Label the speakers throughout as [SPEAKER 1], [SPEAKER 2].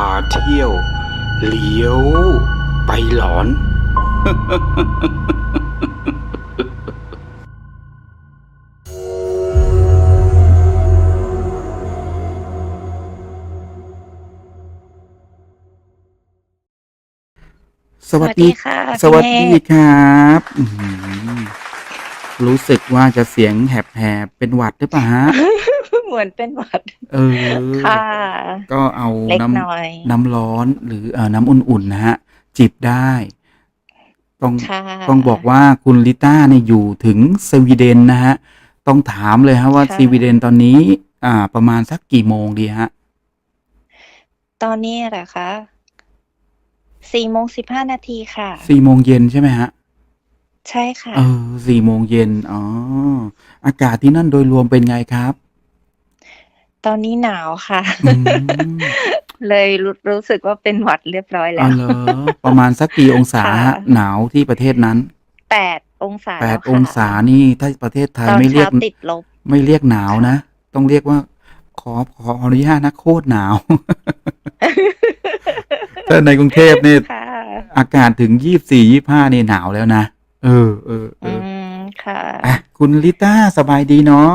[SPEAKER 1] าเที่ยว เลี้ยว ไปหลอน สวัสดี
[SPEAKER 2] ค่ะ
[SPEAKER 1] สวัส
[SPEAKER 2] พี่
[SPEAKER 1] ดี
[SPEAKER 2] เนตร
[SPEAKER 1] ครับอื้อหือรู้สึกว่าจะเสียงแหบๆ เป็นหวัดหรือเปล่าฮะ
[SPEAKER 2] เหมือนเป็นหวัด
[SPEAKER 1] เออ
[SPEAKER 2] ค่ะ
[SPEAKER 1] ก็เอา
[SPEAKER 2] เล็ก
[SPEAKER 1] น้
[SPEAKER 2] น้อยำ
[SPEAKER 1] น้ำร้อนหรือเอ่อน้ำอุ่นๆนะฮะ จิบได้ ต้อง
[SPEAKER 2] ค่ะ
[SPEAKER 1] ต้องบอกว่าคุณลิต้าเนี่ยอยู่ถึงสวีเดนนะฮะ ต้องถามเลยฮะว่า
[SPEAKER 2] ค่ะ
[SPEAKER 1] สวีเดนตอนนี้ อ่า ประมาณสักกี่โมงดีฮะ
[SPEAKER 2] ตอนนี้เหรอคะสี่โมงสิบห้านาทีค่ะ
[SPEAKER 1] สี่โมงเย็นใช่ไหมฮะ
[SPEAKER 2] ใช่ค่ะ
[SPEAKER 1] เออสี่โมงเย็นอ๋อ อากาศที่นั่นโดยรวมเป็นไงครับ
[SPEAKER 2] ตอนนี้หนาวค่ะ
[SPEAKER 1] อืม
[SPEAKER 2] เลยรู้รู้สึกว่าเป็นหวัดเรียบร้อยแล้
[SPEAKER 1] อ๋อ
[SPEAKER 2] ว
[SPEAKER 1] เหรอประมาณสักกี่องศา
[SPEAKER 2] ค่ะ
[SPEAKER 1] ฮะหนาวที่ประเทศนั้น
[SPEAKER 2] แปดองศา
[SPEAKER 1] แปด
[SPEAKER 2] ล้วค่ะ
[SPEAKER 1] องศานี่ถ้าประเทศไทย
[SPEAKER 2] ตอน
[SPEAKER 1] ไม่เรีย
[SPEAKER 2] เช้าก ติดลบ
[SPEAKER 1] ไม่เรียกหนาวนะ ต้องเรียกว่า ขอขออนุญาตนะโคตรหนาว ถ้าในกรุงเทพเนี่ย
[SPEAKER 2] ค่ะ
[SPEAKER 1] อากาศถึงยี่สี่ยี่ห้านี่หนาวแล้วนะ เออเออเอ
[SPEAKER 2] อื
[SPEAKER 1] อ
[SPEAKER 2] มค่ะ
[SPEAKER 1] อะคุณลิต้าสบายดีเนาะ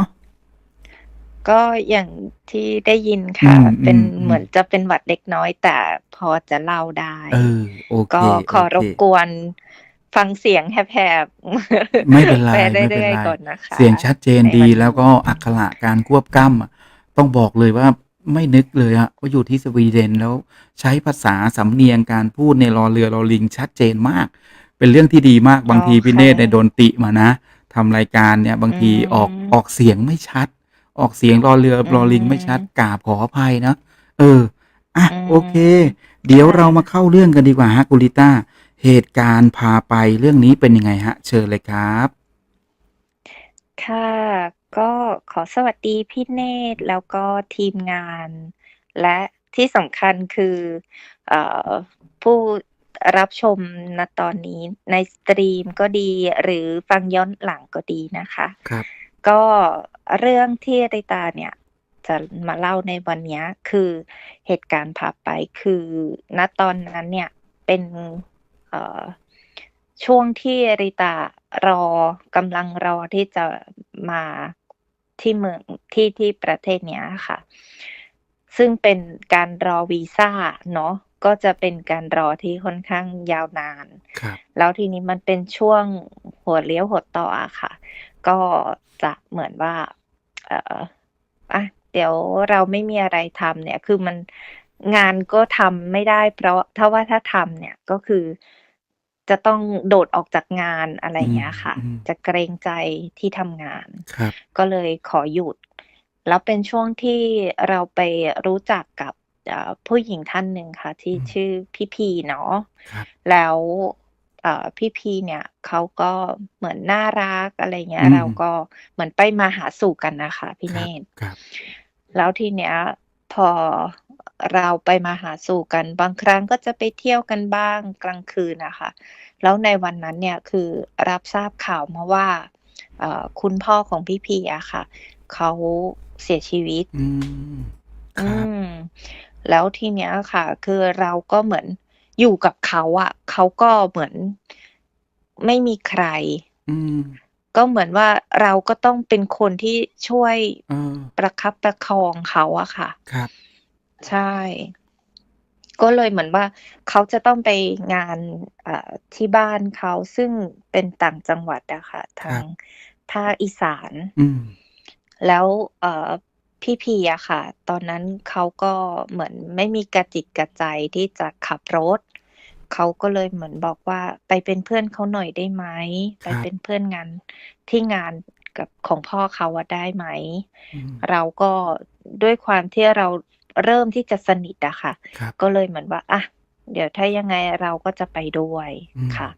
[SPEAKER 2] ก็อย่างที่ได้ยินค่ะ
[SPEAKER 1] อืม
[SPEAKER 2] เป็น
[SPEAKER 1] อืมอืม
[SPEAKER 2] เหมือนจะเป็นหวัดเล็กน้อย แต่พอจะเล่าได้
[SPEAKER 1] เออ โอเค
[SPEAKER 2] ก็ขอรบ
[SPEAKER 1] โเค
[SPEAKER 2] กวนฟังเสียงแหบๆ
[SPEAKER 1] ไม่เป็นไร
[SPEAKER 2] ไป
[SPEAKER 1] ไม่เป็น
[SPEAKER 2] เรื่อย
[SPEAKER 1] ไร
[SPEAKER 2] ๆก่อนนะคะ
[SPEAKER 1] เสียงชัดเจน
[SPEAKER 2] ใน
[SPEAKER 1] ดี
[SPEAKER 2] วันนี้
[SPEAKER 1] แล้วก็อักขระการควบกล้ำอะต้องบอกเลยว่าไม่นึกเลยอะว่าอยู่ที่สวีเดนแล้วใช้ภาษาสำเนียงการพูดในรอเรือรอลิงชัดเจนมาก เป็นเรื่องที่ดีมากบางทีพี่เนตรในยโดนติมานะทำรายการเนี่ยบางทีออกออกเสียงไม่ชัด ออกเสียงรอเรือรอลิงไม่ชัดกราบขออภัยนะเอออะโอเค เดี๋ยวเรามาเข้าเรื่องกันดีกว่าฮะกุลิต้าเหตุการณ์พาไปเรื่องนี้เป็นยังไงฮะ เชิญเลยครับ
[SPEAKER 2] ค่ะ ก็ขอสวัสดีพี่เนตรแล้วก็ทีมงาน และที่สำคัญคือเอ่อผู้รับชมณตอนนี้ในสตรีมก็ดีหรือฟังย้อนหลังก็ดีนะคะ
[SPEAKER 1] ครับ
[SPEAKER 2] ก็เรื่องที่ริตาเนี่ยจะมาเล่าในวันเนี้ยคือเหตุการณ์พาไปคือณตอนนั้นเนี่ยเป็นเอ่อช่วงที่ริตารอกำลังรอที่จะมาที่เมืองที่ที่ประเทศเนี้ยค่ะ ซึ่งเป็นการรอวีซ่าเนาะก็จะเป็นการรอที่ค่อนข้างยาวนาน
[SPEAKER 1] ครับ
[SPEAKER 2] แล้วทีนี้มันเป็นช่วงหัวเลี้ยวหัวต่ออะค่ะ ก็จะเหมือนว่า เอออะเดี๋ยวเราไม่มีอะไรทำเนี่ย คือมันงานก็ทำไม่ได้ เพราะถ้าว่าถ้าทำเนี่ยก็คือจะต้องโดดออกจากงานอะไรอย่างเงี้ยค่ะ
[SPEAKER 1] อืม
[SPEAKER 2] จะเกรงใจที่ทำงาน
[SPEAKER 1] ครับ
[SPEAKER 2] ก็เลยขอหยุด แล้วเป็นช่วงที่เราไปรู้จักกับเอ่อผู้หญิงท่านหนึ่งค่ะ ที่
[SPEAKER 1] อืม
[SPEAKER 2] ชื่อพี่พีเนาะ
[SPEAKER 1] ครับ
[SPEAKER 2] แล้วเอ่อ พี่พีเนี่ยเขาก็เหมือนน่ารักอะไรเงี้ย
[SPEAKER 1] อืม
[SPEAKER 2] เราก็เหมือนไปมาหาสู่กันนะคะพี่
[SPEAKER 1] ค
[SPEAKER 2] เน
[SPEAKER 1] รับ
[SPEAKER 2] ตร
[SPEAKER 1] ครับ
[SPEAKER 2] แล้วทีเนี้ยพอเราไปมาหาสู่กัน บางครั้งก็จะไปเที่ยวกันบ้างกลางคืนนะคะ แล้วในวันนั้นเนี่ยคือรับทราบข่าวมาว่าเอ่อคุณพ่อของพี่พีอะค่ะเขาเสียชีวิต
[SPEAKER 1] อืมค
[SPEAKER 2] อื
[SPEAKER 1] รับ
[SPEAKER 2] ม แล้วทีเนี้ยค่ะ คือเราก็เหมือน อยู่กับเขาอะเขาก็เหมือนไม่มีใคร
[SPEAKER 1] อืม
[SPEAKER 2] ก็เหมือนว่าเราก็ต้องเป็นคนที่ช่วย
[SPEAKER 1] เออ
[SPEAKER 2] ประคับประคองเขาอะค่ะ
[SPEAKER 1] ครับ
[SPEAKER 2] ใช่ ก็เลยเหมือนว่า เขาจะต้องไปงานเอ่อที่บ้านเขาซึ่งเป็นต่างจังหวัดอะค่ะ
[SPEAKER 1] ค
[SPEAKER 2] ทา
[SPEAKER 1] รั
[SPEAKER 2] ง
[SPEAKER 1] บ
[SPEAKER 2] ภาคอีสาน
[SPEAKER 1] อืม
[SPEAKER 2] แล้วเอ่อ พี่พีอะค่ะ ตอนนั้นเขาก็เหมือนไม่มีกระจิตกระใจที่จะขับรถ เขาก็เลยเหมือนบอกว่าไปเป็นเพื่อนเขาหน่อยได้ไหม
[SPEAKER 1] ค
[SPEAKER 2] ไป
[SPEAKER 1] รับ
[SPEAKER 2] เป็นเพื่อนงานที่งานกับของพ่อเขาอะได้ไหม
[SPEAKER 1] อืม
[SPEAKER 2] เราก็ด้วยความที่เราเริ่มที่จะสนิทอะค่ะ
[SPEAKER 1] ครับ
[SPEAKER 2] ก็เลยเหมือนว่าอะเดี๋ยวถ้ายังไงเราก็จะไปด้วย
[SPEAKER 1] อืม
[SPEAKER 2] ค่ะ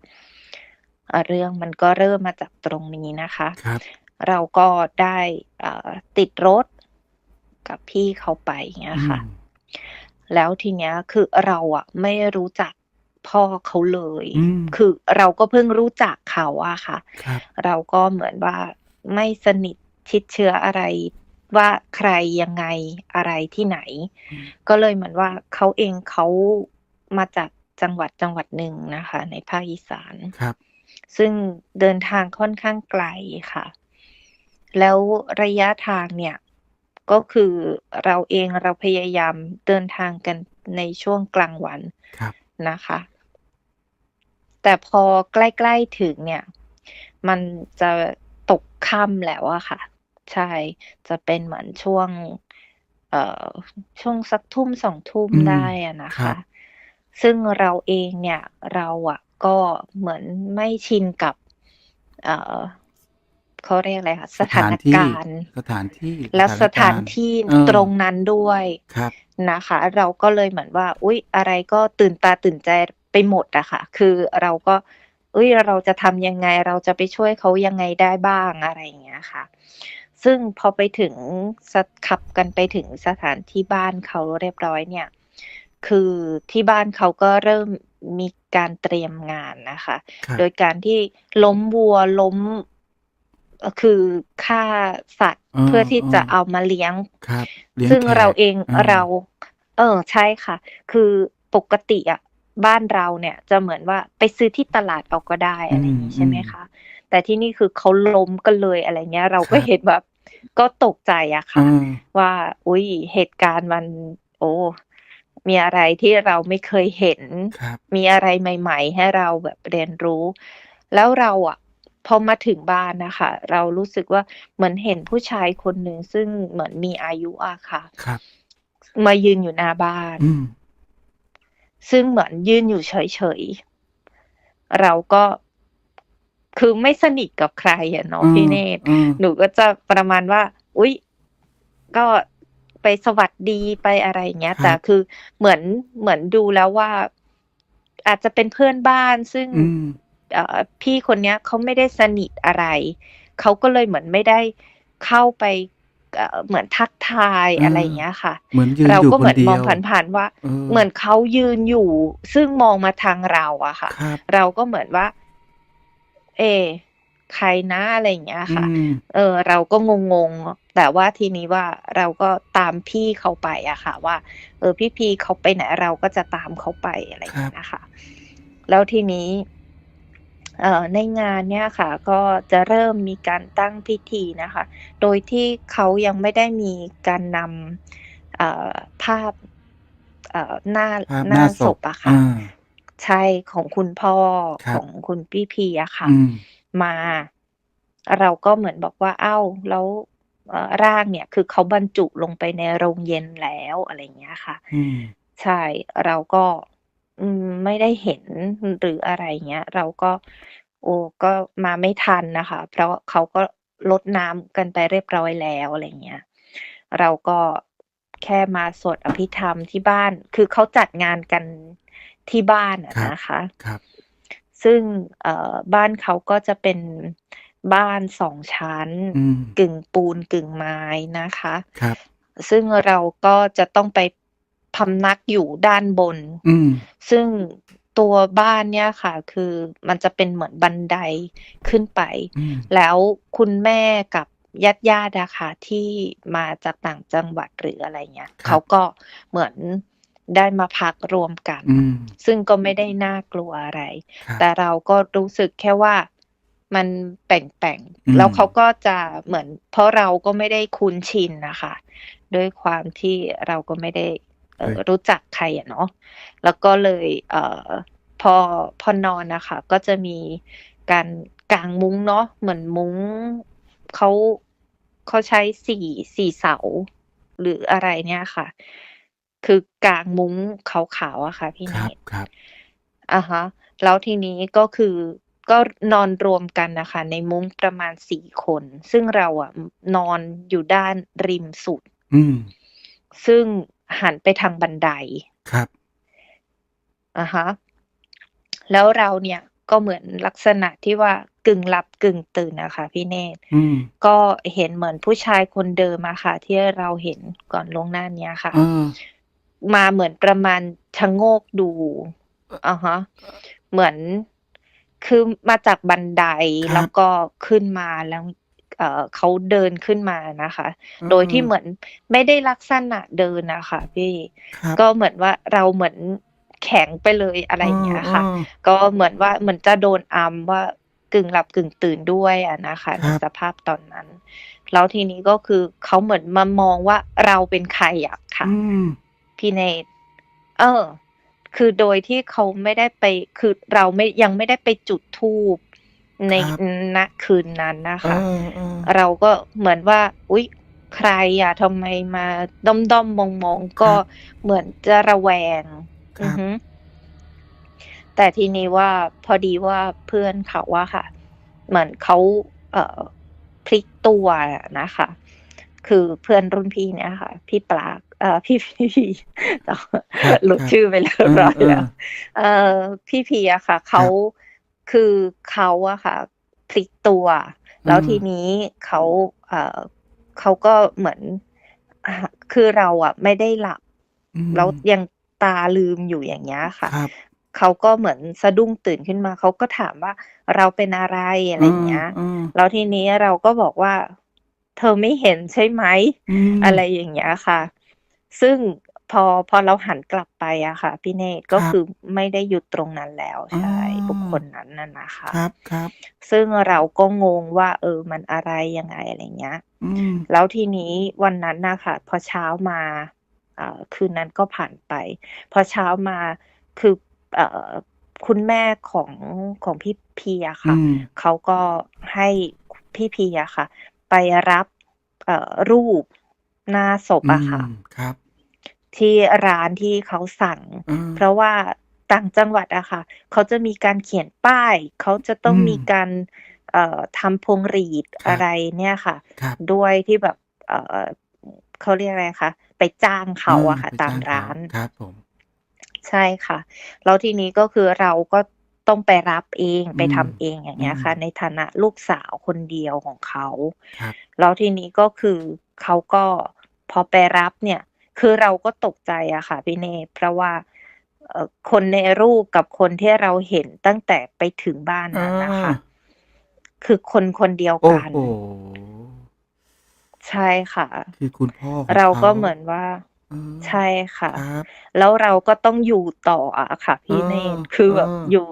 [SPEAKER 2] อะเรื่องมันก็เริ่มมาจากตรงนี้นะคะ
[SPEAKER 1] ครับ
[SPEAKER 2] เราก็ได้เอ่อติดรถ กับพี่เขาไปอย่างเงี้ย
[SPEAKER 1] อื
[SPEAKER 2] ค่ะ
[SPEAKER 1] ม
[SPEAKER 2] แล้วทีเนี้ยคือเราอะไม่รู้จักพ่อเขาเลย
[SPEAKER 1] อืม
[SPEAKER 2] คือเราก็เพิ่งรู้จักเขาอะค่ะ
[SPEAKER 1] ครับ
[SPEAKER 2] เราก็เหมือนว่าไม่สนิทชิดเชื้ออะไรว่าใครยังไงอะไรที่ไหน
[SPEAKER 1] อืม
[SPEAKER 2] ก็เลยเหมือนว่าเขาเองเขามาจากจังหวัดจังหวัดหนึ่งนะคะ ในภาคอีสาน
[SPEAKER 1] ครับ
[SPEAKER 2] ซึ่งเดินทางค่อนข้างไกลค่ะ แล้วระยะทางเนี่ย ก็คือเราเองเราพยายามเดินทางกันในช่วงกลางวัน
[SPEAKER 1] ครับ
[SPEAKER 2] นะคะ แต่พอใกล้ๆถึงเนี่ย มันจะตกค่ำแล้วอะค่ะ ใช่ จะเป็นเหมือนช่วง เอ่อช่วงสักทุ่มสองทุ่ม
[SPEAKER 1] อืม
[SPEAKER 2] ได้อะนะ
[SPEAKER 1] ครั
[SPEAKER 2] คะ
[SPEAKER 1] บ
[SPEAKER 2] ซึ่งเราเองเนี่ย เราอะก็เหมือนไม่ชินกับ เอ่อ เขาเรียกอะไรคะ
[SPEAKER 1] ส
[SPEAKER 2] สถา
[SPEAKER 1] ถาน
[SPEAKER 2] น
[SPEAKER 1] ที่
[SPEAKER 2] การณ์
[SPEAKER 1] สถานที่
[SPEAKER 2] และ
[SPEAKER 1] ส
[SPEAKER 2] ส
[SPEAKER 1] ถาน
[SPEAKER 2] ถาน
[SPEAKER 1] การณ์
[SPEAKER 2] ที่
[SPEAKER 1] เออ
[SPEAKER 2] ตรงนั้นด้วย
[SPEAKER 1] ครับ
[SPEAKER 2] นะคะ เราก็เลยเหมือนว่า อุ๊ย อะไรก็ตื่นตาตื่นใจไปหมดอะค่ะ คือเราก็เฮ้ยเราจะทำยังไงเราจะไปช่วยเขายังไงได้บ้างอะไรอย่างเงี้ยค่ะ ซึ่งพอไปถึงสะขับกันไปถึงสถานที่บ้านเขาเรียบร้อยเนี่ย คือที่บ้านเขาก็เริ่มมีการเตรียมงานนะคะ
[SPEAKER 1] ครับ
[SPEAKER 2] โดยการที่ล้มวัวล้มเอ่อ คือฆ่าสัตว์
[SPEAKER 1] เออ
[SPEAKER 2] เพื่อที่จะ
[SPEAKER 1] ๆ
[SPEAKER 2] เอามาเลี้ยง
[SPEAKER 1] ครับเลี้ยง
[SPEAKER 2] ซึ่ง
[SPEAKER 1] แข
[SPEAKER 2] เรา
[SPEAKER 1] ก
[SPEAKER 2] เอง
[SPEAKER 1] เออ
[SPEAKER 2] เรา เออใช่ค่ะ คือปกติอะบ้านเราเนี่ยจะเหมือนว่าไปซื้อที่ตลาดเอาก็ได้
[SPEAKER 1] อื
[SPEAKER 2] อะไรอย่าง
[SPEAKER 1] ม
[SPEAKER 2] งี้
[SPEAKER 1] ๆ
[SPEAKER 2] ใช่ไหมคะ แต่ที่นี่คือเขาล้มกันเลยอะไรเงี้ย เรา
[SPEAKER 1] ค
[SPEAKER 2] ก็
[SPEAKER 1] รับ
[SPEAKER 2] เห็นแบบ ก็ตกใจอะ
[SPEAKER 1] เอ
[SPEAKER 2] ค่ะ
[SPEAKER 1] อ
[SPEAKER 2] ว่า อุ๊ยเหตุการณ์มัน โอ้มีอะไรที่เราไม่เคยเห็น
[SPEAKER 1] ครับ
[SPEAKER 2] มีอะไรใหม่ ๆ ให้เราแบบเรียนรู้ แล้วเราอะ พอมาถึงบ้านน่ะค่ะเรารู้สึกว่าเหมือนเห็นผู้ชายคนหนึ่งซึ่งเหมือนมีอายุอะค่ะ
[SPEAKER 1] ครับ
[SPEAKER 2] มายืนอยู่หน้าบ้าน
[SPEAKER 1] อืม
[SPEAKER 2] ซึ่งเหมือนยืนอยู่เฉยๆ เราก็คือไม่สนิทกับใครอะเนาะ
[SPEAKER 1] เอ
[SPEAKER 2] พี่
[SPEAKER 1] อ
[SPEAKER 2] เนตร
[SPEAKER 1] เออ
[SPEAKER 2] หนูก็จะประมาณว่า อุ๊ย ก็ไปสวัสดีไปอะไรอย่างเงี้ย
[SPEAKER 1] ค
[SPEAKER 2] แต่
[SPEAKER 1] รับ
[SPEAKER 2] คือเหมือนเหมือนดูแล้วว่า อาจจะเป็นเพื่อนบ้านซึ่ง
[SPEAKER 1] อืม
[SPEAKER 2] เอ่อ พี่คนเนี้ยเขาไม่ได้สนิทอะไรเขาก็เลยเหมือนไม่ได้เข้าไปเอ่อเหมือนทักทาย
[SPEAKER 1] เอ
[SPEAKER 2] อะไรอ
[SPEAKER 1] อ
[SPEAKER 2] ย่างเงี้ยค่ะ
[SPEAKER 1] เหมือนยืน
[SPEAKER 2] เรา
[SPEAKER 1] อยู่
[SPEAKER 2] ก็
[SPEAKER 1] ค
[SPEAKER 2] เหมื
[SPEAKER 1] น
[SPEAKER 2] อน
[SPEAKER 1] เดี
[SPEAKER 2] มอง
[SPEAKER 1] ยว
[SPEAKER 2] ผ่านๆว่า
[SPEAKER 1] เออ
[SPEAKER 2] เหมือนเขายืนอยู่ ซึ่งมองมาทางเราอะค่ะ
[SPEAKER 1] ครับ
[SPEAKER 2] เราก็เหมือนว่า เอ๊ใครนะอะไรอย่างเงี้ย
[SPEAKER 1] อื
[SPEAKER 2] ค่ะ
[SPEAKER 1] ม
[SPEAKER 2] เออ เราก็งงๆแต่ว่าทีนี้ว่าเราก็ตามพี่เขาไปอะค่ะ ว่า เออพี่ๆเขาไปไหนเราก็จะตามเขาไปอะไรอ
[SPEAKER 1] ค
[SPEAKER 2] ย่าง
[SPEAKER 1] รั
[SPEAKER 2] เงี้
[SPEAKER 1] บ
[SPEAKER 2] ยค่ะ แล้วทีนี้เอ่อ ในงานเนี่ยค่ะก็จะเริ่มมีการตั้งพิธีนะคะ โดยที่เขายังไม่ได้มีการนำเอ่อภาพเอ่อหน้า
[SPEAKER 1] ภาพ
[SPEAKER 2] ห
[SPEAKER 1] ห
[SPEAKER 2] น้า
[SPEAKER 1] น้า
[SPEAKER 2] ศ
[SPEAKER 1] ศ
[SPEAKER 2] พ
[SPEAKER 1] พ
[SPEAKER 2] อะ
[SPEAKER 1] เอ
[SPEAKER 2] ค่ะ
[SPEAKER 1] อ
[SPEAKER 2] ใช่ของคุณพ่อ
[SPEAKER 1] ครั
[SPEAKER 2] ข
[SPEAKER 1] บ
[SPEAKER 2] องคุณพี่พีอะค่ะ
[SPEAKER 1] อืม
[SPEAKER 2] มา เราก็เหมือนบอกว่าอ้าวแล้วเอ่อร่างเนี่ย คือเขาบรรจุลงไปในโรงเย็นแล้วอะไรอย่างเงี้ยค่ะ
[SPEAKER 1] อืม
[SPEAKER 2] ใช่เราก็ อืม ไม่ได้เห็น หรืออะไรอย่างเงี้ย เราก็ โอ้ ก็มาไม่ทันน่ะค่ะ เพราะเขาก็รดน้ำกันไปเรียบร้อยแล้ว อะไรอย่างเงี้ย เราก็แค่มาสวดอภิธรรมที่บ้าน คือเขาจัดงานกันที่บ้านอะ
[SPEAKER 1] ครับ
[SPEAKER 2] นะคะ
[SPEAKER 1] ครับ
[SPEAKER 2] ซึ่ง เอ่อ บ้านเขาก็จะเป็นบ้าน 2 ชั้น
[SPEAKER 1] อืม
[SPEAKER 2] กึ่งปูนกึ่งไม้นะคะ
[SPEAKER 1] ครับ
[SPEAKER 2] ซึ่งเราก็จะต้องไป พำนักอยู่ด้านบน
[SPEAKER 1] อืม
[SPEAKER 2] ซึ่งตัวบ้านเนี่ยค่ะ คือมันจะเป็นเหมือนบันไดขึ้นไป
[SPEAKER 1] อืม
[SPEAKER 2] แล้วคุณแม่กับญาติๆอะค่ะที่มาจากต่างจังหวัดหรืออะไรเงี้ย
[SPEAKER 1] ค
[SPEAKER 2] เข
[SPEAKER 1] รัาบ
[SPEAKER 2] ก็เหมือนได้มาพักรวมกัน
[SPEAKER 1] อืม
[SPEAKER 2] ซึ่งก็ไม่ได้น่ากลัวอะไร
[SPEAKER 1] ครับ
[SPEAKER 2] แต่เราก็รู้สึกแค่ว่ามันแปลก
[SPEAKER 1] อื
[SPEAKER 2] ๆ แล้ว
[SPEAKER 1] ม
[SPEAKER 2] เขาก็จะเหมือน เพราะเราก็ไม่ได้คุ้นชินน่ะค่ะด้วยความที่เราก็ไม่ได้เอ่
[SPEAKER 1] เฮ้
[SPEAKER 2] อ
[SPEAKER 1] ย
[SPEAKER 2] รู้จักใครอะเนาะแล้วก็เลยเอ่อพอพอนอนน่ะค่ะก็จะมีการกางมุ้งเนาะเหมือนมุ้งเขาเขาใช้ 4- 4เสา หรืออะไรเนี่ยค่ะ คือกางมุ้งขาวๆอะค่ะ พี่
[SPEAKER 1] ค
[SPEAKER 2] เน
[SPEAKER 1] รับ
[SPEAKER 2] ตร
[SPEAKER 1] ครับ
[SPEAKER 2] อะฮะ แล้วทีนี้ก็คือก็นอนรวมกันน่ะค่ะในมุ้งประมาณ4คน ซึ่งเราอะอืมนอนอยู่ด้านริมสุด
[SPEAKER 1] อืม
[SPEAKER 2] ซึ่ง หันไปทางบันได
[SPEAKER 1] ครับ
[SPEAKER 2] อะฮะแล้วเราเนี่ยก็เหมือนลักษณะที่ว่ากึ่งหลับกึ่งตื่นอะค่ะพี่เนตร
[SPEAKER 1] อืม
[SPEAKER 2] ก็เห็นเหมือนผู้ชายคนเดิมอะค่ะ ที่เราเห็นก่อนล่วงหน้าเนี้ยค่ะ
[SPEAKER 1] เออ
[SPEAKER 2] มาเหมือนประมาณชะโงกดู
[SPEAKER 1] เออ
[SPEAKER 2] อะฮะเหมือนคือมาจากบันได
[SPEAKER 1] ค
[SPEAKER 2] แล้
[SPEAKER 1] รั
[SPEAKER 2] ว
[SPEAKER 1] บ
[SPEAKER 2] ก็ขึ้นมาแล้ว เอ่อเขาเดินขึ้นมานะคะ
[SPEAKER 1] อื
[SPEAKER 2] โดยที่
[SPEAKER 1] ม
[SPEAKER 2] เหมือนไม่ได้ลักษณะเดินน่ะค่ะพี่
[SPEAKER 1] ครับ
[SPEAKER 2] ก็เหมือนว่าเราเหมือนแข็งไปเลยอะไร
[SPEAKER 1] เอ
[SPEAKER 2] อย่างเงี้ยค่ะ
[SPEAKER 1] อ
[SPEAKER 2] ก็เหมือนว่าเหมือนจะโดนอัมว่ากึ่งหลับกึ่งตื่นด้วยอะนะคะ
[SPEAKER 1] ๆค
[SPEAKER 2] ใน
[SPEAKER 1] รับ
[SPEAKER 2] สภาพตอนนั้น แล้วทีนี้ก็คือเขาเหมือนมามองว่าเราเป็นใครอะค่ะ
[SPEAKER 1] อืม
[SPEAKER 2] พี่เนตรเออ คือโดยที่เขาไม่ได้ไป คือเราไม่ยังไม่ได้ไปจุดธูป ใน
[SPEAKER 1] ครับ
[SPEAKER 2] ณคืนนั้นนะ
[SPEAKER 1] เอ
[SPEAKER 2] คะ
[SPEAKER 1] อๆ
[SPEAKER 2] เราก็เหมือนว่า อุ๊ย ใครอะทำไมมาด้อมๆมองๆ
[SPEAKER 1] ค
[SPEAKER 2] ก็
[SPEAKER 1] รับ
[SPEAKER 2] เหมือนจะระแวง
[SPEAKER 1] ค
[SPEAKER 2] อื
[SPEAKER 1] รั
[SPEAKER 2] อบฮึแต่ทีนี้ว่าพอดีว่าเพื่อนเขาอะค่ะ เหมือนเขาเอ่อพลิกตัวอะนะคะ คือเพื่อนรุ่นพี่เนี่ยค่ะ พี่ปลาเอ่อพี่พี่พีจ
[SPEAKER 1] ครับ
[SPEAKER 2] หลุด
[SPEAKER 1] ครับ
[SPEAKER 2] ชื่อไปเรีย
[SPEAKER 1] เอบ
[SPEAKER 2] ร้อย
[SPEAKER 1] อ
[SPEAKER 2] แล้ว
[SPEAKER 1] ๆ
[SPEAKER 2] เอ่อพี่พีอะค่ะ
[SPEAKER 1] ค
[SPEAKER 2] เขา
[SPEAKER 1] รับ
[SPEAKER 2] คือเขาอะค่ะพลิกตัว
[SPEAKER 1] อื
[SPEAKER 2] แล้วที
[SPEAKER 1] ม
[SPEAKER 2] นี้เขาเอ่อเขาก็เหมือนอ่าคือเราอะไม่ได้หลับ
[SPEAKER 1] อื
[SPEAKER 2] แล้ว
[SPEAKER 1] ม
[SPEAKER 2] ยังตาลืมอยู่อย่างเงี้ยค่ะ
[SPEAKER 1] ครับ
[SPEAKER 2] เขาก็เหมือนสะดุ้งตื่นขึ้นมา เขาก็ถามว่า"เราเป็นอะไร?"อะ
[SPEAKER 1] เอ
[SPEAKER 2] ไรอย่างเงี้ย
[SPEAKER 1] อๆ
[SPEAKER 2] แล้วทีนี้เราก็บอกว่า"เธอไม่เห็นใช่ไหม?"
[SPEAKER 1] อื
[SPEAKER 2] อะไร
[SPEAKER 1] ม
[SPEAKER 2] อย่างเงี้ยค่ะ ซึ่ง พอ พอเราหันกลับไปอะค่ะ พี่เนตร
[SPEAKER 1] ค
[SPEAKER 2] ก็
[SPEAKER 1] รั
[SPEAKER 2] คื
[SPEAKER 1] บ
[SPEAKER 2] อไม่ได้อยู่ตรงนั้นแล้ว
[SPEAKER 1] อ๋อ
[SPEAKER 2] ใช่ บุคคลนั้นน่ะนะคะ
[SPEAKER 1] ครับๆ
[SPEAKER 2] ซึ่งเราก็งงว่า เออ มันอะไรยังไง อะไรเงี้ย
[SPEAKER 1] อืม
[SPEAKER 2] แล้วทีนี้วันนั้นน่ะค่ะ พอเช้ามาอ่าคืนนั้นก็ผ่านไป พอเช้ามา คือ เอ่อ คุณแม่ของ ของพี่พีอะ
[SPEAKER 1] อื
[SPEAKER 2] ค่ะ
[SPEAKER 1] ม
[SPEAKER 2] เขาก็ให้พี่พีอะค่ะ ไปรับ เอ่อ รูปหน้าศพ
[SPEAKER 1] อื
[SPEAKER 2] อะค่ะ
[SPEAKER 1] มครับ
[SPEAKER 2] ที่ร้านที่เขาสั่ง
[SPEAKER 1] เออ
[SPEAKER 2] เพราะว่าต่างจังหวัดอะค่ะ เขาจะมีการเขียนป้าย เขาจะต้
[SPEAKER 1] อื
[SPEAKER 2] อง
[SPEAKER 1] ม
[SPEAKER 2] มีการเอ่อทำพวงหรีด
[SPEAKER 1] ครั
[SPEAKER 2] อะ
[SPEAKER 1] บ
[SPEAKER 2] ไรเนี่ยค่ะ
[SPEAKER 1] ครับ
[SPEAKER 2] ด้วยที่แบบเอ่อเขาเรียกอะไรคะไปจ้างเขา
[SPEAKER 1] เออ
[SPEAKER 2] อะค่ะ
[SPEAKER 1] ไป
[SPEAKER 2] ตา
[SPEAKER 1] จ้ามง
[SPEAKER 2] ร้า
[SPEAKER 1] เขา
[SPEAKER 2] น
[SPEAKER 1] ครับผม
[SPEAKER 2] ใช่ค่ะ แล้วทีนี้ก็คือเราก็ต้องไปรับเอง
[SPEAKER 1] อื
[SPEAKER 2] ไป
[SPEAKER 1] ม
[SPEAKER 2] ทำเองอย่าง
[SPEAKER 1] อื
[SPEAKER 2] เงี้ย
[SPEAKER 1] ม
[SPEAKER 2] ค่ะ ในฐานะลูกสาวคนเดียวของเขา
[SPEAKER 1] ครับ
[SPEAKER 2] แล้วทีนี้ก็คือเขาก็พอไปรับเนี่ย คือเราก็ตกใจอะค่ะพี่เนตรเพราะว่าเอ่อคนในรูปกับคนที่เราเห็นตั้งแต่ไปถึงบ้าน
[SPEAKER 1] เอ
[SPEAKER 2] นั้นน่ะค่ะ
[SPEAKER 1] อ
[SPEAKER 2] คือคนคนเดียว
[SPEAKER 1] โอ้
[SPEAKER 2] กัน
[SPEAKER 1] โฮ
[SPEAKER 2] ใช่ค่ะ
[SPEAKER 1] คือคุณพ่อของ
[SPEAKER 2] เรา
[SPEAKER 1] เขา
[SPEAKER 2] ก็เหมือนว่า
[SPEAKER 1] เออ
[SPEAKER 2] ใช่ค่ะ
[SPEAKER 1] ครับ
[SPEAKER 2] แล้วเราก็ต้องอยู่ต่ออะค่ะ
[SPEAKER 1] เอ
[SPEAKER 2] พี่เน
[SPEAKER 1] อ
[SPEAKER 2] ตรคือแบบ
[SPEAKER 1] เออ
[SPEAKER 2] อยู่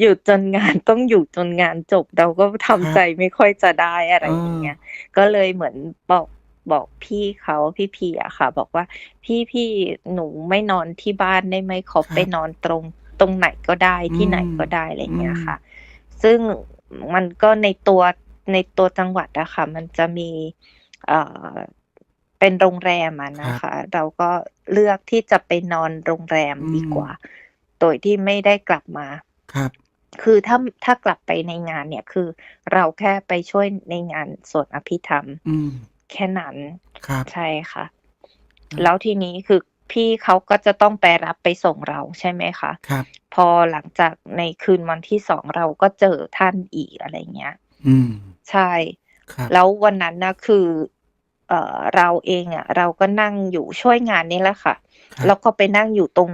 [SPEAKER 2] อยู่จนงานต้องอยู่จนงานจบ เราก็
[SPEAKER 1] ค
[SPEAKER 2] ทำ
[SPEAKER 1] รั
[SPEAKER 2] ใจ
[SPEAKER 1] บ
[SPEAKER 2] ไม่ค่อยจะได้อะไร
[SPEAKER 1] เอ
[SPEAKER 2] อย่าง
[SPEAKER 1] อ
[SPEAKER 2] เงี้ย ก็เลยเหมือนบอก บอกพี่เขาพี่พีอะค่ะ บอกว่า"พี่ๆหนูไม่นอนที่บ้านได้ไหม?ขอ
[SPEAKER 1] ค
[SPEAKER 2] ไป
[SPEAKER 1] รับ
[SPEAKER 2] นอนตรงตรงไหนก็ได้
[SPEAKER 1] อื
[SPEAKER 2] ที่ไหน
[SPEAKER 1] ม
[SPEAKER 2] ก็ได้"อะไร
[SPEAKER 1] อื
[SPEAKER 2] เงี้ย
[SPEAKER 1] ม
[SPEAKER 2] ค่ะ ซึ่งมันก็ในตัวในตัวจังหวัดอะค่ะ มันจะมีเอ่อเป็นโรงแรมอะ
[SPEAKER 1] ค
[SPEAKER 2] นะ
[SPEAKER 1] รับ
[SPEAKER 2] คะ เราก็เลือกที่จะไปนอนโรงแรม
[SPEAKER 1] อื
[SPEAKER 2] ดี
[SPEAKER 1] ม
[SPEAKER 2] กว่า โดยที่ไม่ได้กลับมา
[SPEAKER 1] ครับ
[SPEAKER 2] คือถ้าถ้ากลับไปในงานเนี่ยคือเราแค่ไปช่วยในงานสวดอภิธรรม
[SPEAKER 1] อืม
[SPEAKER 2] แค่นั้น
[SPEAKER 1] ครับ
[SPEAKER 2] ใช่ค่ะ
[SPEAKER 1] อื
[SPEAKER 2] แล้
[SPEAKER 1] ม
[SPEAKER 2] วทีนี้คือพี่เขาก็จะต้องไปรับไปส่งเราใช่ไหมคะ
[SPEAKER 1] ครับ
[SPEAKER 2] พอหลังจากในคืนวันที่2เราก็เจอท่านอีกอะไรเงี้ย
[SPEAKER 1] อืม
[SPEAKER 2] ใช่
[SPEAKER 1] ครับ
[SPEAKER 2] แล้ววันนั้นน่ะคือ เอ่อเราเองอะเราก็นั่งอยู่ช่วยงานนี่แหละค่ะ
[SPEAKER 1] ครั
[SPEAKER 2] แล้ว
[SPEAKER 1] บ
[SPEAKER 2] ก็ไปนั่งอยู่ตรง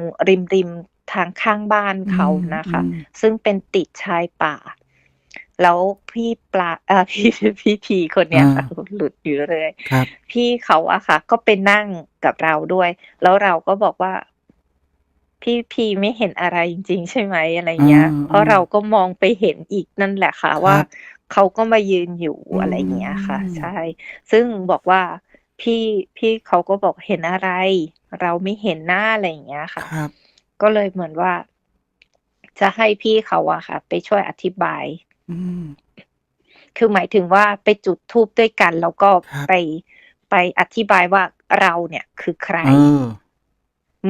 [SPEAKER 2] ริมๆทางข้างบ้าน
[SPEAKER 1] อื
[SPEAKER 2] เขา
[SPEAKER 1] ม
[SPEAKER 2] นะ
[SPEAKER 1] อื
[SPEAKER 2] คะ
[SPEAKER 1] ม
[SPEAKER 2] ซึ่งเป็นติดชายป่า แล้วพี่ปลาเอ่อพี่พี่พีคนเนี้ย
[SPEAKER 1] อา
[SPEAKER 2] ค่ะหลุดอยู่เรื่อย
[SPEAKER 1] ครับ
[SPEAKER 2] พี่เขาอะค่ะ ก็ไปนั่งกับเราด้วย แล้วเราก็บอกว่า"พี่พีไม่เห็นอะไรจริง ๆ ใช่ไหม?"อะไร
[SPEAKER 1] เอ
[SPEAKER 2] เงี้ยเพราะ
[SPEAKER 1] อ
[SPEAKER 2] เรา
[SPEAKER 1] ๆ
[SPEAKER 2] ก็มองไปเห็นอีกนั่นแหละค่ะ
[SPEAKER 1] ค
[SPEAKER 2] ว่า
[SPEAKER 1] รับ
[SPEAKER 2] เขาก็มายืนอยู่
[SPEAKER 1] อื
[SPEAKER 2] อะไรเงี้ยค่ะ ใช
[SPEAKER 1] ม่
[SPEAKER 2] ซึ่งบอกว่าพี่พี่เขาก็บอก"เห็นอะไร?เราไม่เห็นนะ"อะไรอย่างเงี้ยค่ะ
[SPEAKER 1] ครับ
[SPEAKER 2] ก็เลยเหมือนว่า จะให้พี่เขาอะค่ะ ไปช่วยอธิบาย
[SPEAKER 1] อืม
[SPEAKER 2] คือหมายถึงว่าไปจุดธูปด้วยกัน แล้วก็
[SPEAKER 1] ครับ
[SPEAKER 2] ไปไปอธิบายว่าเราเนี่ยคือใคร
[SPEAKER 1] เออ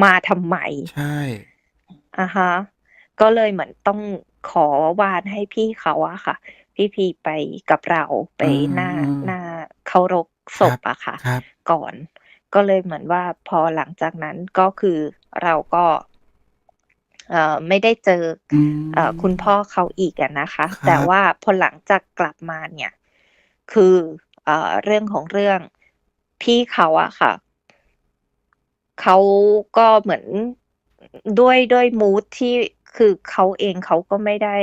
[SPEAKER 2] มาทำไม
[SPEAKER 1] ใช่
[SPEAKER 2] อะฮะ ก็เลยเหมือนต้องขอวานให้พี่เขาอะค่ะ พี่พีไปกับเราไป
[SPEAKER 1] เอ
[SPEAKER 2] หน้า
[SPEAKER 1] อ
[SPEAKER 2] หน้าเคารพ
[SPEAKER 1] ๆ
[SPEAKER 2] ศ
[SPEAKER 1] ครับ
[SPEAKER 2] พอะค่ะ
[SPEAKER 1] ครับ
[SPEAKER 2] ก่อน ก็เลยเหมือนว่าพอหลังจากนั้นก็คือเราก็เอ่อ ไม่ได้เจอ
[SPEAKER 1] อื
[SPEAKER 2] เอ่อคุณพ่อ
[SPEAKER 1] ม
[SPEAKER 2] เขาอีกอะนะคะ
[SPEAKER 1] ค
[SPEAKER 2] แต่
[SPEAKER 1] รับ
[SPEAKER 2] ว่าพอหลังจากกลับมาเนี่ย คือเอ่อเรื่องของเรื่องพี่เขาอะค่ะเขาก็เหมือนด้วยด้วยมูดที่คือเขาเองเขาก็ไม่ได้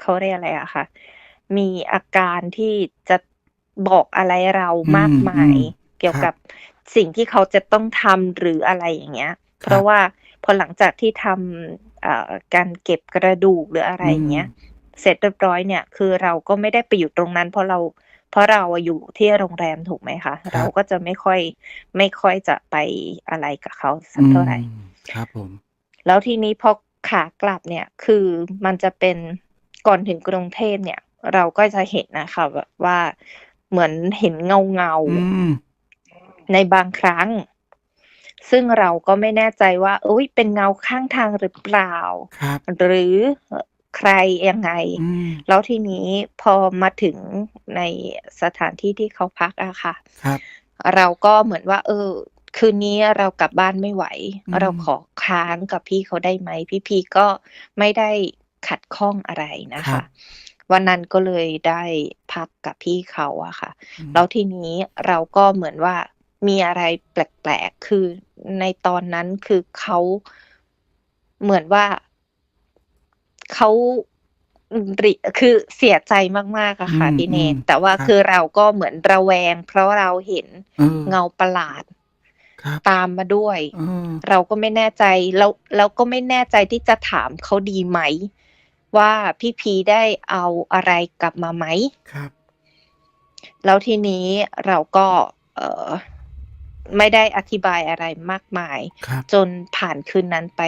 [SPEAKER 2] เขาเรียกอะไรอะคะมีอาการที่จะบอกอะไรเรา
[SPEAKER 1] อื
[SPEAKER 2] มาก
[SPEAKER 1] ม
[SPEAKER 2] มาย
[SPEAKER 1] ๆ
[SPEAKER 2] เกี่ยว
[SPEAKER 1] ครั
[SPEAKER 2] กับบสิ่งที่เขาจะต้องทำหรืออะไรอย่างเงี้ย
[SPEAKER 1] ค
[SPEAKER 2] เพ
[SPEAKER 1] รั
[SPEAKER 2] ราะ
[SPEAKER 1] บ
[SPEAKER 2] ว่า พอหลังจากที่ทำเอ่อการเก็บกระดูกหรืออะไร
[SPEAKER 1] อื
[SPEAKER 2] อย่าง
[SPEAKER 1] ม
[SPEAKER 2] เงี้ยเสร็จเรียบร้อยเนี่ย คือเราก็ไม่ได้ไปอยู่ตรงนั้น เพราะเราเพราะเราอะอยู่ที่โรงแรมถูกไหมคะ
[SPEAKER 1] ค
[SPEAKER 2] เรา
[SPEAKER 1] รับ
[SPEAKER 2] ก็จะไม่ค่อยไม่ค่อยจะไปอะไรกับเขาสั
[SPEAKER 1] อื
[SPEAKER 2] กเท่าไร
[SPEAKER 1] มครับผม
[SPEAKER 2] แล้วทีนี้พอขากลับเนี่ย คือมันจะเป็นก่อนถึงกรุงเทพเนี่ย เราก็จะเห็นน่ะค่ะแบบว่าเหมือนเห็นเงา
[SPEAKER 1] อืม
[SPEAKER 2] ๆในบางครั้ง ซึ่งเราก็ไม่แน่ใจว่าอุ๊ยเป็นเงาข้างทางหรือเปล่า
[SPEAKER 1] ครับ
[SPEAKER 2] หรืออใครยังไง
[SPEAKER 1] อืม
[SPEAKER 2] แล้วทีนี้พอมาถึงในสถานที่ที่เขาพักอะค่ะ
[SPEAKER 1] ครับ
[SPEAKER 2] เราก็เหมือนว่า เออ คืนนี้เรากลับบ้านไม่ไหว
[SPEAKER 1] อื
[SPEAKER 2] เรา
[SPEAKER 1] ม
[SPEAKER 2] ขอค้างกับพี่เขาได้ไหม พี่พีก็ไม่ได้ขัดข้องอะไรนะ
[SPEAKER 1] ค
[SPEAKER 2] ครับะวันนั้นก็เลยได้พักกับพี่เขาอะค่ะ
[SPEAKER 1] อื
[SPEAKER 2] แล้ว
[SPEAKER 1] ม
[SPEAKER 2] ทีนี้เราก็เหมือนว่า มีอะไรแปลกๆ คือในตอนนั้นคือเขาเหมือนว่าเขาอืมริคือเสียใจมากๆอะ
[SPEAKER 1] อื
[SPEAKER 2] ค่ะพี่เน
[SPEAKER 1] ม
[SPEAKER 2] ตรแต่ว่า
[SPEAKER 1] ๆครั
[SPEAKER 2] คื
[SPEAKER 1] บ
[SPEAKER 2] อเราก็เหมือนระแวง เพราะเราเห็น
[SPEAKER 1] เออ
[SPEAKER 2] เงาประหลาด
[SPEAKER 1] ครับ
[SPEAKER 2] ตามมาด้วย
[SPEAKER 1] เออ
[SPEAKER 2] เราก็ไม่แน่ใจแล้วแล้วก็ไม่แน่ใจที่จะถามเขาดีไหม ว่าพี่พีได้เอาอะไรกลับมาไหม?
[SPEAKER 1] ครับ
[SPEAKER 2] แล้วทีนี้เราก็ เอ่อ ไม่ได้อธิบายอะไรมากมาย
[SPEAKER 1] ครับ
[SPEAKER 2] จนผ่านคืนนั้นไป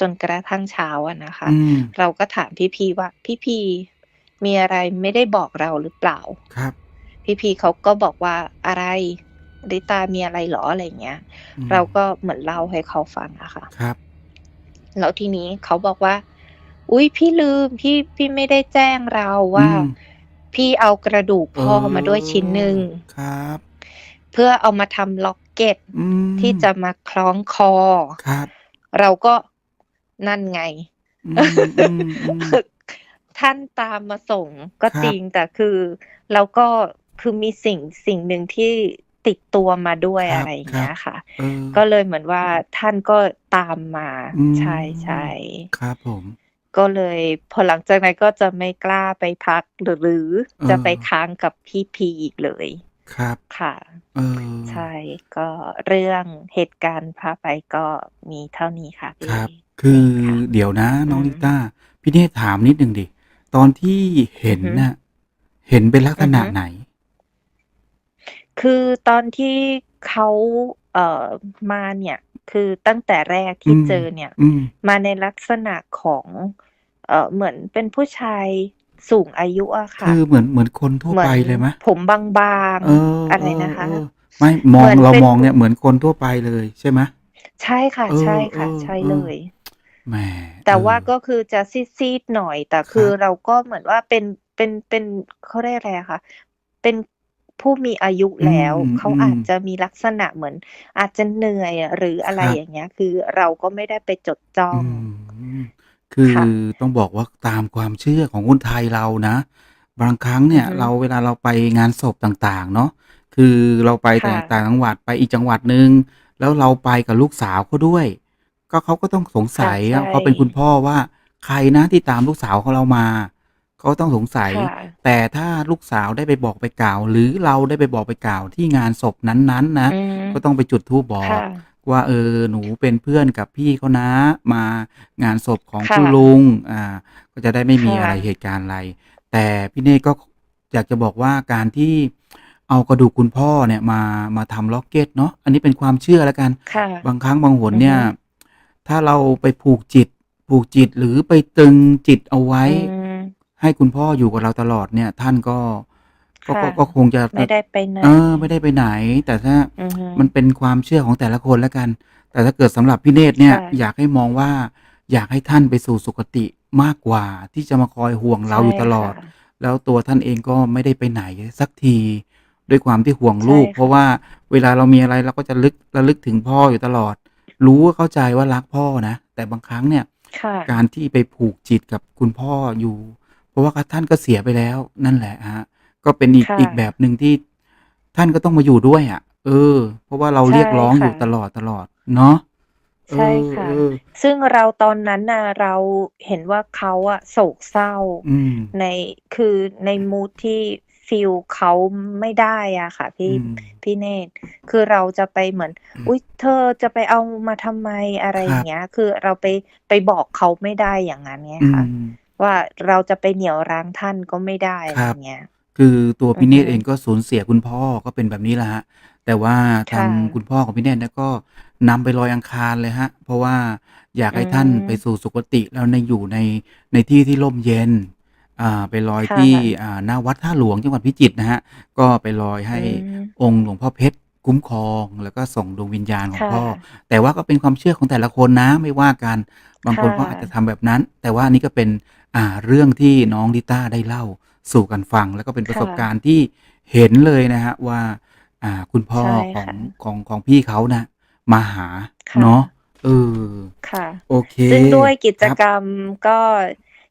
[SPEAKER 2] จนกระทั่งเช้าอะนะคะ
[SPEAKER 1] อืม
[SPEAKER 2] เราก็ถามพี่พีว่า"พี่พีมีอะไรไม่ได้บอกเราหรือเปล่า?"
[SPEAKER 1] ครับ
[SPEAKER 2] พี่พีเขาก็บอกว่า"อะไรริตามีอะไรเหรอ?"อะไรอย่างเงี้ย
[SPEAKER 1] อื
[SPEAKER 2] เรา
[SPEAKER 1] ม
[SPEAKER 2] ก็เหมือนเล่าให้เขาฟังอะค่ะ
[SPEAKER 1] ครับ
[SPEAKER 2] แล้วทีนี้เขาบอกว่า"อุ๊ยพี่ลืมพี่พี่ไม่ได้แจ้งเรา
[SPEAKER 1] อื
[SPEAKER 2] ว่า
[SPEAKER 1] ม
[SPEAKER 2] พี่เอากระดูก
[SPEAKER 1] เอ
[SPEAKER 2] พ่อมาด้วยชิ้นหนึ่ง
[SPEAKER 1] อครับ
[SPEAKER 2] เพื่อเอามาทำล็อกเก็ต
[SPEAKER 1] อื
[SPEAKER 2] ที่จะ
[SPEAKER 1] ม
[SPEAKER 2] มาคล้องคอ"
[SPEAKER 1] ครับ
[SPEAKER 2] เราก็นั่นไง
[SPEAKER 1] อืมๆๆ
[SPEAKER 2] ท่านตามมาส่งก็
[SPEAKER 1] ครั
[SPEAKER 2] จริ
[SPEAKER 1] บ
[SPEAKER 2] งแต่คือเราก็คือมีสิ่งสิ่งหนึ่งที่ติดตัวมาด้วย
[SPEAKER 1] คร
[SPEAKER 2] อะไรอย่างเงี้ั
[SPEAKER 1] บ
[SPEAKER 2] ยค่ะ
[SPEAKER 1] ๆเออ
[SPEAKER 2] ก็เลยเหมือนว่าท่านก็ตามมา
[SPEAKER 1] อืม
[SPEAKER 2] ใช่ๆ
[SPEAKER 1] ครับผม
[SPEAKER 2] ก็เลยพอหลังจากนั้นก็จะไม่กล้าไปพักหรือหรือ
[SPEAKER 1] เอ
[SPEAKER 2] จะไป
[SPEAKER 1] อ
[SPEAKER 2] ค้างกับพี่พีอีกเลย
[SPEAKER 1] ครับ
[SPEAKER 2] ค่ะ
[SPEAKER 1] เอ
[SPEAKER 2] ใช่
[SPEAKER 1] อ
[SPEAKER 2] ก็เรื่องเหตุการณ์พาไปก็มีเท่านี้ค่ะ
[SPEAKER 1] ค
[SPEAKER 2] พี่
[SPEAKER 1] รับ คื
[SPEAKER 2] เน
[SPEAKER 1] อ
[SPEAKER 2] ตรค่ะ
[SPEAKER 1] เดี๋ยวนะ
[SPEAKER 2] อื
[SPEAKER 1] น้อง
[SPEAKER 2] ม
[SPEAKER 1] ริต้า พี่เนตรถามนิดหนึ่งสิตอนที่เห็
[SPEAKER 2] อือนฮึ
[SPEAKER 1] น่ะ เห็นเป็นลัก
[SPEAKER 2] อื
[SPEAKER 1] ษ
[SPEAKER 2] อ
[SPEAKER 1] ณะ
[SPEAKER 2] ฮึ
[SPEAKER 1] ไหน?
[SPEAKER 2] คือตอนที่เขาเอ่อมาเนี่ย คือตั้งแต่แรก
[SPEAKER 1] อื
[SPEAKER 2] ที่
[SPEAKER 1] ม
[SPEAKER 2] เจอเนี่ย
[SPEAKER 1] อืม
[SPEAKER 2] มาในลักษณะของ เอ่อเหมือนเป็นผู้ชาย สูงอายุอะค
[SPEAKER 1] ค่ะือเหมือนเหมือนคนทั่ว
[SPEAKER 2] เหมื
[SPEAKER 1] ไป
[SPEAKER 2] อน
[SPEAKER 1] เลยไหม?
[SPEAKER 2] ผมบาง
[SPEAKER 1] เอ
[SPEAKER 2] ๆอะไรนะคะ
[SPEAKER 1] อๆๆไม่ม
[SPEAKER 2] เห
[SPEAKER 1] อ
[SPEAKER 2] มื
[SPEAKER 1] ง
[SPEAKER 2] อน
[SPEAKER 1] เรา
[SPEAKER 2] เป็น
[SPEAKER 1] มองเนี่ยเหมือนคนทั่วไปเลยใช่ไหม?
[SPEAKER 2] ใช่ค่ะ
[SPEAKER 1] เอ
[SPEAKER 2] ใช่ค่ะ
[SPEAKER 1] อ
[SPEAKER 2] ใช่เล
[SPEAKER 1] ๆ
[SPEAKER 2] ย
[SPEAKER 1] ๆแหม
[SPEAKER 2] แต่
[SPEAKER 1] เอ
[SPEAKER 2] ว่า
[SPEAKER 1] อ
[SPEAKER 2] ก็คือจะซีดๆหน่อย แต่
[SPEAKER 1] ค
[SPEAKER 2] คื
[SPEAKER 1] รั
[SPEAKER 2] อบเราก็เหมือนว่าเป็นเป็นเป็นเขาเรียกอะไรอะคะเป็นผู้มีอายุ
[SPEAKER 1] อื
[SPEAKER 2] แล้ว เขาอามจ
[SPEAKER 1] ๆ
[SPEAKER 2] จะมีลักษณะเหมือน อาจจะเหนื่อยหรืออะไร
[SPEAKER 1] ครับ
[SPEAKER 2] อย่างเงี้ย คือเราก็ไม่ได้ไปจดจ้อ
[SPEAKER 1] อื
[SPEAKER 2] ง
[SPEAKER 1] ม คือ
[SPEAKER 2] ค่ะ
[SPEAKER 1] ต้องบอกว่าตามความเชื่อของคนไทยเรานะ บางครั้งเอนีื่
[SPEAKER 2] อยฮึ
[SPEAKER 1] เราเวลาเราไปงานศพต่างๆ เนาะคือเราไป
[SPEAKER 2] ค
[SPEAKER 1] แต่่ะต่างจังหวัดไปอีกจังหวัดหนึ่งแล้วเราไปกับลูกสาวเขาด้วย ก็เขาก็ต้องสง
[SPEAKER 2] ค
[SPEAKER 1] ส่ะัย
[SPEAKER 2] ใช
[SPEAKER 1] ว่า่เขาเป็นคุณพ่อว่าใครนะที่ตามลูกสาวของเรามาเขาต้องสงสัย
[SPEAKER 2] ค่ะ
[SPEAKER 1] แต่ถ้าลูกสาวได้ไปบอกไปกล่าว หรือเราได้ไปบอกไปกล่าวที่งานศพนั้นๆนะ
[SPEAKER 2] อือฮึ
[SPEAKER 1] ก็ต้องไปจุดธูปบอ
[SPEAKER 2] ค่ะ
[SPEAKER 1] ก ว่า"เออหนูเป็นเพื่อนกับพี่เขานะมางานศพของ
[SPEAKER 2] ค่
[SPEAKER 1] คุณะลุง"อ่าก็จะได้ไม่
[SPEAKER 2] ค
[SPEAKER 1] มี่อะไระเหตุการณ์อะไร แต่พี่เนตรก็อยากจะบอกว่าการที่เอากระดูกคุณพ่อเนี่ยมามาทำล็อกเก็ตเนาะอันนี้เป็นความเชื่อแล้วกัน
[SPEAKER 2] ค่ะ
[SPEAKER 1] บางครั้งบางหน
[SPEAKER 2] อือ
[SPEAKER 1] เนี่
[SPEAKER 2] ฮ
[SPEAKER 1] ยึถ้าเราไปผูกจิต ผูกจิตหรือไปตรึงจิตเอาไว้
[SPEAKER 2] อืม
[SPEAKER 1] ให้คุณพ่ออยู่กับเราตลอดเนี่ย ท่านก็ ก็
[SPEAKER 2] ค่ะ
[SPEAKER 1] ก็ก็คงจะ
[SPEAKER 2] ไม่ได้ไปไหน
[SPEAKER 1] เออไม่ได้ไปไหน แต่ถ้า
[SPEAKER 2] อือฮึ
[SPEAKER 1] มันเป็นความเชื่อของแต่ละคนแล้วกัน แต่ถ้าเกิดสำหรับพี่เนตรเนี่
[SPEAKER 2] ค
[SPEAKER 1] ย่ะอยากให้มองว่า อยากให้ท่านไปสู่สุคติมากกว่าที่จะมาคอยห่วง
[SPEAKER 2] ใช
[SPEAKER 1] เรา่อยู่ตล
[SPEAKER 2] ค่
[SPEAKER 1] อะดแล้วตัวท่านเองก็ไม่ได้ไปไหนสักทีด้วยความที่ห่วง
[SPEAKER 2] ใช่
[SPEAKER 1] ลูกเพ
[SPEAKER 2] ค่
[SPEAKER 1] ราะะว่าเวลาเรามีอะไรเราก็จะลึกระลึกถึงพ่ออยู่ตลอด รู้ว่าเข้าใจว่ารักพ่อนะ แต่บางครั้งเนี่ย
[SPEAKER 2] ค่ะ
[SPEAKER 1] การที่ไปผูกจิตกับคุณพ่ออยู่ เพราะว่ากท่านก็เสียไปแล้วนั่นแหละครับ ก็เป็นอีก
[SPEAKER 2] ค่
[SPEAKER 1] อีกแบะบหนึ่งที่ท่านก็ต้องมาอยู่ด้วยอะเออ เพราะว่าเรา
[SPEAKER 2] ใช
[SPEAKER 1] เรี่ยกร้อง
[SPEAKER 2] ค
[SPEAKER 1] อะ ยู่ตลอดๆเนาะเอ
[SPEAKER 2] ใช่ค่ะ
[SPEAKER 1] อๆ
[SPEAKER 2] ซึ่งเราตอนนั้นน่ะเราเห็นว่าเขาอะโศกเศร้า
[SPEAKER 1] อืม
[SPEAKER 2] ในคือในมูดที่ฟีลเขาไม่ได้อะค่ะ
[SPEAKER 1] อื
[SPEAKER 2] พี่
[SPEAKER 1] ม
[SPEAKER 2] พี่เนตรคือเราจะไปเหมือน
[SPEAKER 1] อืม
[SPEAKER 2] อุ๊ย เธอจะไปเอามาทำไมอะไร
[SPEAKER 1] ค
[SPEAKER 2] อ
[SPEAKER 1] รั
[SPEAKER 2] ย่า
[SPEAKER 1] บ
[SPEAKER 2] งเงี้ย คือเราไปไปบอกเขาไม่ได้อย่างงั้นไง
[SPEAKER 1] อื
[SPEAKER 2] คะ
[SPEAKER 1] ม
[SPEAKER 2] ว่าเราจะไปเหนี่ยวรั้งท่านก็ไม่ได้อะ
[SPEAKER 1] ค
[SPEAKER 2] ไร
[SPEAKER 1] รั
[SPEAKER 2] อบ ย่างเงี้ย
[SPEAKER 1] คือตัว
[SPEAKER 2] อื
[SPEAKER 1] พี่
[SPEAKER 2] อ
[SPEAKER 1] เน
[SPEAKER 2] ฮึ
[SPEAKER 1] ตรเองก็สูญเสียคุณพ่อก็เป็นแบบนี้แหละครับ แต่ว่า
[SPEAKER 2] ค
[SPEAKER 1] ทา่งะ คุณพ่อของพี่เนตรเนี่ย ก็นำไปลอยอังคารเลยครับ เพราะว่าอยาก
[SPEAKER 2] อื
[SPEAKER 1] ให้ท่านไป
[SPEAKER 2] ม
[SPEAKER 1] สู่สุคติ แล้วใน อยู่ใน ในที่ที่ร่มเย็น อ่า ไปลอย
[SPEAKER 2] ค่
[SPEAKER 1] ที่ะ อ่า หน้าวัดท่าหลวงจังหวัดพิจิตรนะครับ ก็ไปลอยให
[SPEAKER 2] อื้ม
[SPEAKER 1] องค์หลวงพ่อเพชรคุ้มครอง แล้วก็ส่งดวงวิญญาณของ
[SPEAKER 2] ค่ะ
[SPEAKER 1] พ่อแต่ว่าก็เป็นความเชื่อของแต่ละคนนะไม่ว่ากัน บาง
[SPEAKER 2] ค่
[SPEAKER 1] คนก็อาจจะะ ทำแบบนั้น แต่ว่าอันนี้ก็เป็น อ่า เรื่องที่น้องลิต้าได้เล่า สู่กันฟัง แล้วก็เป็นป
[SPEAKER 2] ค
[SPEAKER 1] ระ่สบกาะรณ์ที่เห็นเลยนะครับว่า อ่าคุณพ่อ
[SPEAKER 2] ใช่
[SPEAKER 1] ของ
[SPEAKER 2] ค่ะ
[SPEAKER 1] ของของพี่เขาน่ะมาหา
[SPEAKER 2] ค่ะ
[SPEAKER 1] เนาะเออ
[SPEAKER 2] ค่ะ
[SPEAKER 1] โอเค
[SPEAKER 2] ซึ่งด้วยกิ
[SPEAKER 1] ค
[SPEAKER 2] จ
[SPEAKER 1] รับ
[SPEAKER 2] กรรมก็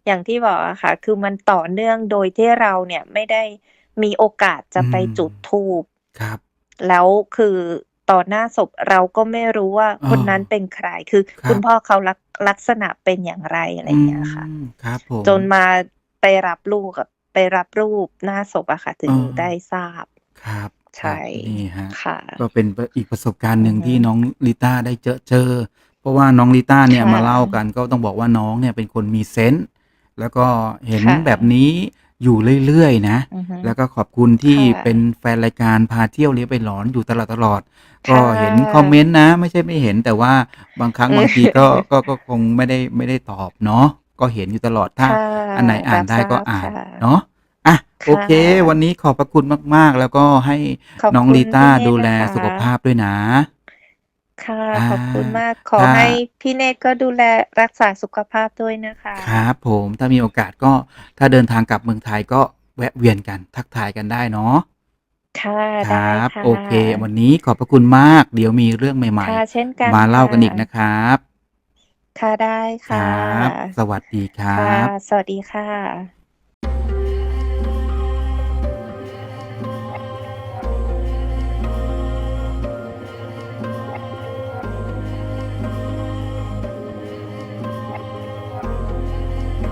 [SPEAKER 2] อย่างที่บอกอะค่ะ คือมันต่อเนื่องโดยที่เราเนี่ยไม่ได้มีโอกาส
[SPEAKER 1] อื
[SPEAKER 2] จะไป
[SPEAKER 1] ม
[SPEAKER 2] จุดธูป
[SPEAKER 1] ครับ
[SPEAKER 2] แล้วคือต่อหน้าศพเราก็ไม่รู้ว่า
[SPEAKER 1] อ้
[SPEAKER 2] ค
[SPEAKER 1] อ
[SPEAKER 2] นนั้นเป็นใคร คือ
[SPEAKER 1] ค
[SPEAKER 2] คุ
[SPEAKER 1] รั
[SPEAKER 2] ณ
[SPEAKER 1] บ
[SPEAKER 2] พ่อเขาลักลักษณะเป็นอย่างไรอะไร
[SPEAKER 1] อื
[SPEAKER 2] อย่างเงี้ยค่ะ
[SPEAKER 1] มครับผ
[SPEAKER 2] จ
[SPEAKER 1] ม
[SPEAKER 2] นมาไปรับลูกอะ ไปรับรูปหน้าศพอะค่ะ ถึ
[SPEAKER 1] เองอ
[SPEAKER 2] ได้ทราบ
[SPEAKER 1] ครับ
[SPEAKER 2] ใช
[SPEAKER 1] ครับ่นี่ครับ
[SPEAKER 2] ค่ะ
[SPEAKER 1] ก็เป็นปอีกประสบการณ์ห
[SPEAKER 2] อื
[SPEAKER 1] นึ่
[SPEAKER 2] องฮึ
[SPEAKER 1] ที่น้องลิต้าได้เจอเจอ เพราะว่าน้องลิต้าเนี่
[SPEAKER 2] ค
[SPEAKER 1] ย่มาเล่ากัะนก็ต้องบอกว่าน้องเนี่ยเป็นคนมีเซนส์แล้วก็เห็น
[SPEAKER 2] ค่ะ
[SPEAKER 1] แบบนี้อยู่เรื่อยๆ นะ
[SPEAKER 2] อือฮึ
[SPEAKER 1] แล้วก็ขอบคุณที่
[SPEAKER 2] ค่ะ
[SPEAKER 1] เป็นแฟนรายการพาเที่ยวเลี้ยวไปหลอนอยู่ตลอดๆ
[SPEAKER 2] ค
[SPEAKER 1] ก็่เห็นคอมเมะนต์นะ ไม่ใช่ไม่เห็นแต่ว่าบางครั้งบางทีก็ก็ก็คงไม่ได้ไม่ได้ตอบเนาะ ก็เห็นอยู่ตลอดถ้า
[SPEAKER 2] ค่ะ
[SPEAKER 1] อันไหนอ่า
[SPEAKER 2] รั
[SPEAKER 1] น
[SPEAKER 2] บ
[SPEAKER 1] ได้
[SPEAKER 2] ทรา
[SPEAKER 1] ก็
[SPEAKER 2] บ
[SPEAKER 1] อ่า
[SPEAKER 2] ค่
[SPEAKER 1] นะเนาะอะโอ
[SPEAKER 2] ค่
[SPEAKER 1] เค วันะนี้ขอบพระคุณมาก ๆ แล้วก็ให้
[SPEAKER 2] ขอบ
[SPEAKER 1] น้อง
[SPEAKER 2] คุ
[SPEAKER 1] ลิ
[SPEAKER 2] ณ
[SPEAKER 1] ต้า
[SPEAKER 2] พี่เน
[SPEAKER 1] ดู
[SPEAKER 2] ตร
[SPEAKER 1] แล
[SPEAKER 2] นะคะ
[SPEAKER 1] สุขภาพด้วยนะ
[SPEAKER 2] ค่ะ
[SPEAKER 1] อา
[SPEAKER 2] ขอบคุณมากขอ
[SPEAKER 1] ถ้า
[SPEAKER 2] ให้พี่เนตรก็ดูแลรักษาสุขภาพด้วยนะคะ
[SPEAKER 1] ครับผมถ้ามีโอกาสก็ถ้าเดินทางกลับเมืองไทยก็แวะเวียนกันทักทายกันได้เนาะ
[SPEAKER 2] ค่ะ
[SPEAKER 1] ค
[SPEAKER 2] ได้
[SPEAKER 1] รับ
[SPEAKER 2] ค่
[SPEAKER 1] โอเค วันะนี้ขอบพระคุณมาก เดี๋ยวมีเรื่องใหม่
[SPEAKER 2] ค่ะเช่นกัน
[SPEAKER 1] ๆมา
[SPEAKER 2] ค
[SPEAKER 1] เล่า่ะกันอีกนะครับ
[SPEAKER 2] ค่ะ ได้
[SPEAKER 1] ค
[SPEAKER 2] ค่
[SPEAKER 1] ระับ สวัสดีครั
[SPEAKER 2] ค่ะ
[SPEAKER 1] บ
[SPEAKER 2] สวัสดีค่ะ